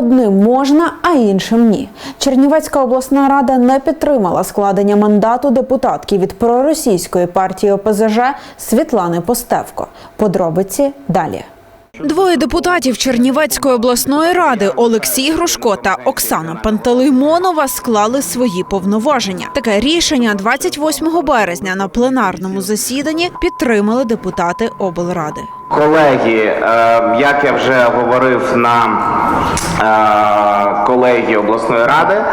одним можна, а іншим ні. Чернівецька обласна рада не підтримала складення мандату депутатки від проросійської партії ОПЗЖ Світлани Постевко. Подробиці далі. Двоє депутатів Чернівецької обласної ради Олексій Грушко та Оксана Пантелеймонова склали свої повноваження. Таке рішення 28 березня на пленарному засіданні підтримали депутати облради. Колеги, е, як я вже говорив на е, колегії обласної ради, е,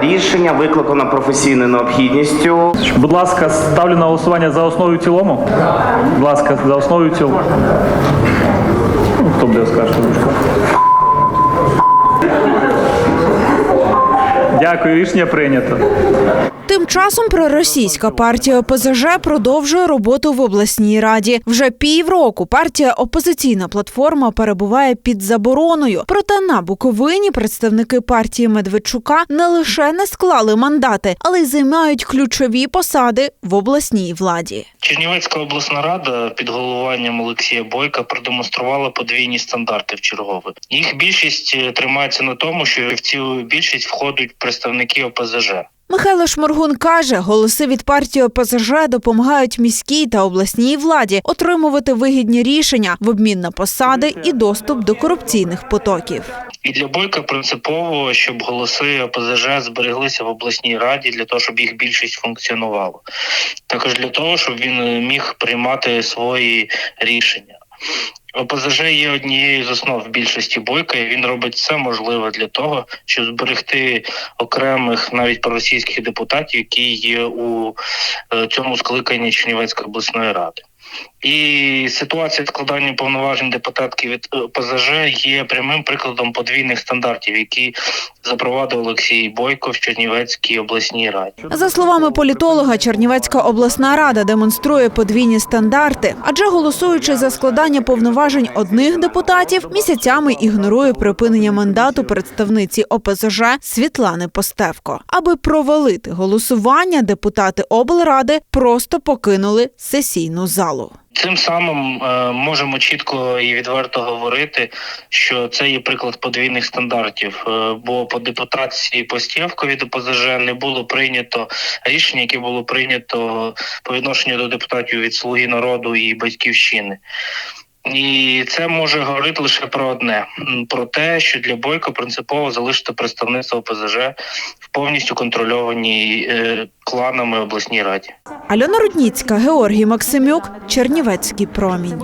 рішення викликано професійною необхідністю. Будь ласка, ставлю на голосування за основу і цілому. Будь ласка, за основу і цілому. Ну, Хто буде скаже? Дякую, рішення прийнято. Тим часом проросійська партія ОПЗЖ продовжує роботу в обласній раді. Вже півроку партія Опозиційна платформа перебуває під забороною. Проте на Буковині представники партії Медведчука не лише не склали мандати, але й займають ключові посади в обласній владі. Чернівецька обласна рада під головуванням Олексія Бойка продемонструвала подвійні стандарти в чергове. Їх більшість е, тримається на тому, що в цю більшість входять представники ОПЗЖ. Михайло Шморгун каже, голоси від партії ОПЗЖ допомагають міській та обласній владі отримувати вигідні рішення в обмін на посади і доступ до корупційних потоків. І для Бойка принципово, щоб голоси ОПЗЖ збереглися в обласній раді для того, щоб їх більшість функціонувала. Також для того, щоб він е, міг приймати свої рішення. ОПЗЖ є однією з основ більшості бойка, і він робить все можливе для того, щоб зберегти окремих навіть проросійських депутатів, які є у е, цьому скликанні Чернівецької обласної ради. І ситуація складання повноважень депутатки від е, ОПЗЖ є прямим прикладом подвійних стандартів, які запровадив Олексій Бойко в Чернівецькій обласній раді. За словами політолога, Чернівецька обласна рада демонструє подвійні стандарти, адже голосуючи за складання повноважень одних депутатів, місяцями ігнорує припинення мандату представниці ОПЗЖ Світлани Постевко. Аби провалити голосування, депутати облради просто покинули сесійну залу. Цим самим е, можемо чітко і відверто говорити, що це є приклад подвійних стандартів. Е, бо по депутації Постєвко від ОПЗЖ не було прийнято рішення, яке було прийнято по відношенню до депутатів від Слуги народу і батьківщини. І це може говорити лише про одне: про те, що для Бойко принципово залишити представництво ОПЗЖ в повністю контрольованій е, кланами обласній раді. Альона Рудніцька, Георгій Максимюк, Чернівецький промінь.